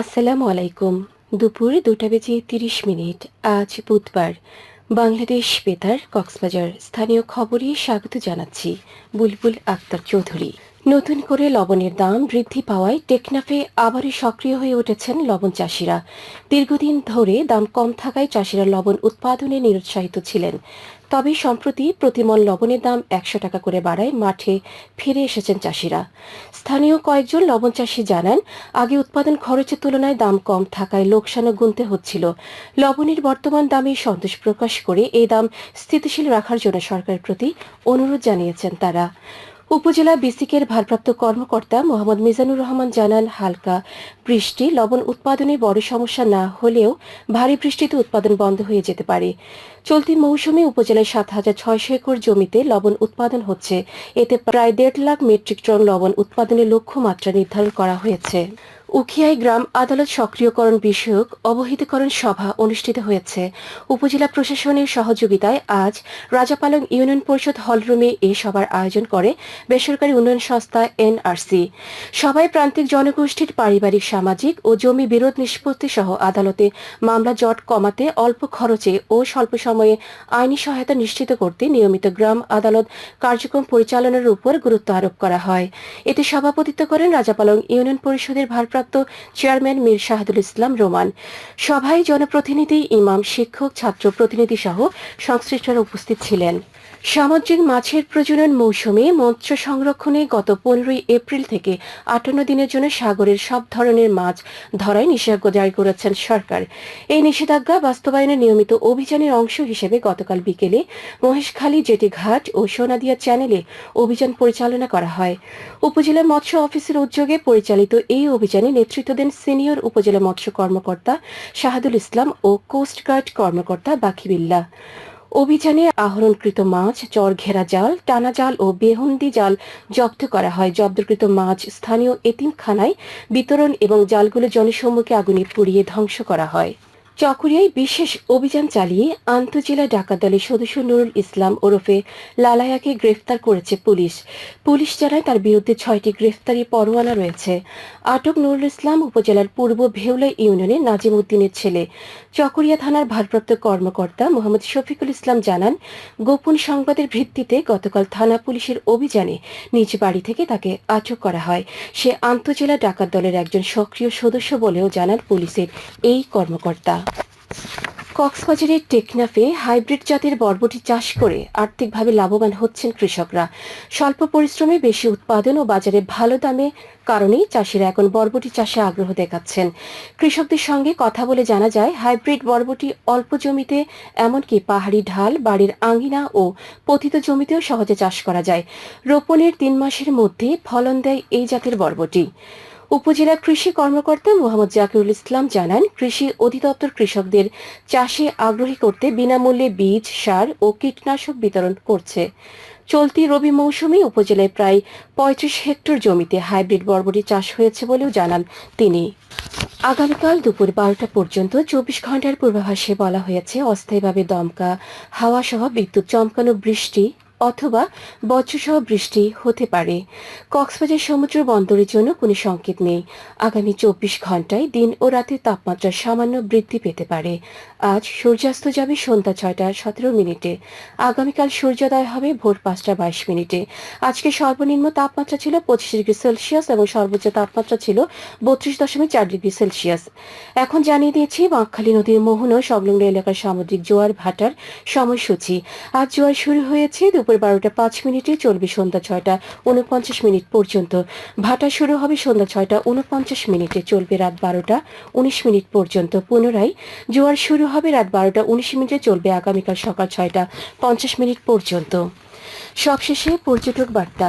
আসসালামু আলাইকুম। দুপুর দুটা বেজে তিরিশ মিনিট। আজ বুধবার। বাংলাদেশ বেতার কক্সবাজার। স্থানীয় খবরে স্বাগত জানাচ্ছি বুলবুল আক্তার চৌধুরী। নতুন করে লবণের দাম বৃদ্ধি পাওয়ায় টেকনাফে আবারও সক্রিয় হয়ে উঠেছেন লবণ চাষিরা। দীর্ঘদিন ধরে দাম কম থাকায় চাষিরা লবণ উৎপাদনে নিরুৎসাহিত ছিলেন। তবে সম্প্রতি প্রতিমন লবণের দাম একশো টাকা করে বাড়ায় মাঠে ফিরে এসেছেন চাষিরা। স্থানীয় কয়েকজন লবণ চাষি জানান, আগে উৎপাদন খরচের তুলনায় দাম কম থাকায় লোকসানও গুনতে হচ্ছিল। লবণের বর্তমান দামে সন্তোষ প্রকাশ করে এই দাম স্থিতিশীল রাখার জন্য সরকারের প্রতি অনুরোধ জানিয়েছেন তারা। উপজেলা বিসিকের ভারপ্রাপ্ত কর্মকর্তা মোহাম্মদ মিজানুর রহমান জানান, হালকা বৃষ্টি, লবণ উৎপাদনে বড় সমস্যা না হলেও ভারী বৃষ্টিতে উৎপাদন বন্ধ হয়ে যেতে পারে। চলতি মৌসুমে উপজেলায় সাত হাজার ছয়শো একর জমিতে লবণ উৎপাদন হচ্ছে। এতে প্রায় দেড় লাখ মেট্রিক টন লবণ উৎপাদনের লক্ষ্যমাত্রা নির্ধারণ করা হয়েছে। উখিয়ায় গ্রাম আদালত সক্রিয়করণ বিষয়ক অবহিতকরণ সভা অনুষ্ঠিত হয়েছে। উপজেলা প্রশাসনের সহযোগিতায় আজ রাজাপালং ইউনিয়ন পরিষদ হলরুমে এই সভার আয়োজন করে বেসরকারি উন্নয়ন সংস্থা এনআরসি। সভায় প্রান্তিক জনগোষ্ঠীর পারিবারিক, সামাজিক ও জমি বিরোধ নিষ্পত্তি সহ আদালতে মামলা জট কমাতে অল্প খরচে ও স্বল্প সময়ে আইনি সহায়তা নিশ্চিত করতে নিয়মিত গ্রাম আদালত কার্যক্রম পরিচালনার উপর গুরুত্ব আরোপ করা হয়। এতে সভাপতিত্ব করেন রাজাপালং ইউনিয়ন পরিষদের ভারপ্রাপ্ত চেয়ারম্যান মীর শাহাদুল ইসলাম রোমান। সভায় জনপ্রতিনিধি, ইমাম, শিক্ষক, ছাত্র প্রতিনিধি সহ সংশ্লিষ্টরা উপস্থিত ছিলেন। সামুদ্রিক মাছের প্রজনন মৌসুমে মৎস্য সংরক্ষণে গত পনেরোই এপ্রিল থেকে আটান্ন দিনের জন্য সাগরের সব ধরনের মাছ ধরায় নিষেধাজ্ঞা জারি করেছেন সরকার। এই নিষেধাজ্ঞা বাস্তবায়নের নিয়মিত অভিযানের অংশ হিসেবে গতকাল বিকেলে মহেশখালী জেটি ঘাট ও সোনাদিয়া চ্যানেলে অভিযান পরিচালনা করা হয়। উপজেলা মৎস্য অফিসের উদ্যোগে পরিচালিত এই অভিযানে নেতৃত্ব দেন সিনিয়র উপজেলা মৎস্য কর্মকর্তা শাহাদুল ইসলাম ও কোস্টগার্ড কর্মকর্তা বাকিবিল্লা। অভিযানে আহরণকৃত মাছ চর ঘেরা জাল, টানা জাল ও বেহন্দি জাল জব্দ করা হয়। জব্দকৃত মাছ স্থানীয় এতিমখানায় বিতরণ এবং জালগুলো জনসম্মুখে আগুনে পুড়িয়ে ধ্বংস করা হয়। চকরিয়ায় বিশেষ অভিযান চালিয়ে আন্তজেলা ডাকাত দলের সদস্য নুরুল ইসলাম ওরফে লালায়াকে গ্রেফতার করেছে পুলিশ। পুলিশ জানায় তার বিরুদ্ধে ছয়টি গ্রেফতারি পরোয়ানা রয়েছে। আটক নুরুল ইসলাম উপজেলার পূর্ব ভেউলা ইউনিয়নের নাজিম উদ্দিনের ছেলে। চকরিয়া থানার ভারপ্রাপ্ত কর্মকর্তা মোহাম্মদ শফিকুল ইসলাম জানান, গোপন সংবাদের ভিত্তিতে গতকাল থানা পুলিশের অভিযানে নিজ বাড়ি থেকে তাকে আটক করা হয়। সে আন্তজেলা ডাকাত দলের একজন সক্রিয় সদস্য বলেও জানান পুলিশের এই কর্মকর্তা। কক্সবাজারের টেকনাফে হাইব্রিড জাতের বরবটি চাষ করে আর্থিকভাবে লাভবান হচ্ছেন কৃষকরা। স্বল্প পরিশ্রমে বেশি উৎপাদন ও বাজারে ভালো দামে কারণেই চাষিরা এখন বরবটি চাষে আগ্রহ দেখাচ্ছেন। কৃষকদের সঙ্গে কথা বলে জানা যায়, হাইব্রিড বরবটি অল্প জমিতে, এমনকি পাহাড়ি ঢাল, বাড়ির আঙিনা ও পতিত জমিতেও সহজে চাষ করা যায়। রোপণের তিন মাসের মধ্যে ফলন দেয় এই জাতের বরবটি। উপজেলা কৃষি কর্মকর্তা মোহাম্মদ জাকিরুল ইসলাম জানান, কৃষি অধিদপ্তর কৃষকদের চাষে আগ্রহী করতে বিনামূল্যে বীজ, সার ও কীটনাশক বিতরণ করছে। চলতি রবি মৌসুমে উপজেলায় প্রায় পঁয়ত্রিশ হেক্টর জমিতে হাইব্রিড বরবটি চাষ হয়েছে বলেও জানান তিনি। আগামীকাল দুপুর বারোটা পর্যন্ত চব্বিশ ঘণ্টার পূর্বাভাসে বলা হয়েছে, অস্থায়ীভাবে দমকা হাওয়া সহ বিদ্যুৎ চমকানো বৃষ্টি অথবা বজ্রসহ বৃষ্টি হতে পারে। কক্সবাজার সমুদ্র বন্দরের জন্য কোনো সংকেত নেই। আগামী চব্বিশ ঘন্টায় দিন ও রাতের তাপমাত্রা সামান্য বৃদ্ধি পেতে পারে। আজ সূর্যাস্ত যাবে সন্ধ্যা ছয়টা সতেরো মিনিটে। আগামীকাল সূর্যোদয় হবে ভোর পাঁচটা বাইশ মিনিটে। আজকে সর্বনিম্ন তাপমাত্রা ছিল পঁচিশ ডিগ্রি সেলসিয়াস এবং সর্বোচ্চ তাপমাত্রা ছিল বত্রিশ দশমিক চার ডিগ্রি সেলসিয়াস। এখন জানিয়ে দিয়েছি বাঁকখালী নদীর মোহন সংলগ্ন এলাকার সামুদ্রিক জোয়ার ভাটার সময়সূচি। আজ জোয়ার শুরু হয়েছে দুপুর বারোটা পাঁচ মিনিটে চলবে সন্ধ্যা ছয়টা উনপঞ্চাশ মিনিট পর্যন্ত। ভাটা শুরু হবে সন্ধ্যা ছয়টা উনপঞ্চাশ মিনিটে, চলবে রাত বারোটা উনিশ মিনিট পর্যন্ত। পুনরায় জোয়ার শুরু হবে রাত বারোটা উনিশ মিনিটে, চলবে আগামীকাল সকাল ছয়টা পঞ্চাশ মিনিট পর্যন্ত। সবশেষে পর্যটক বার্তা।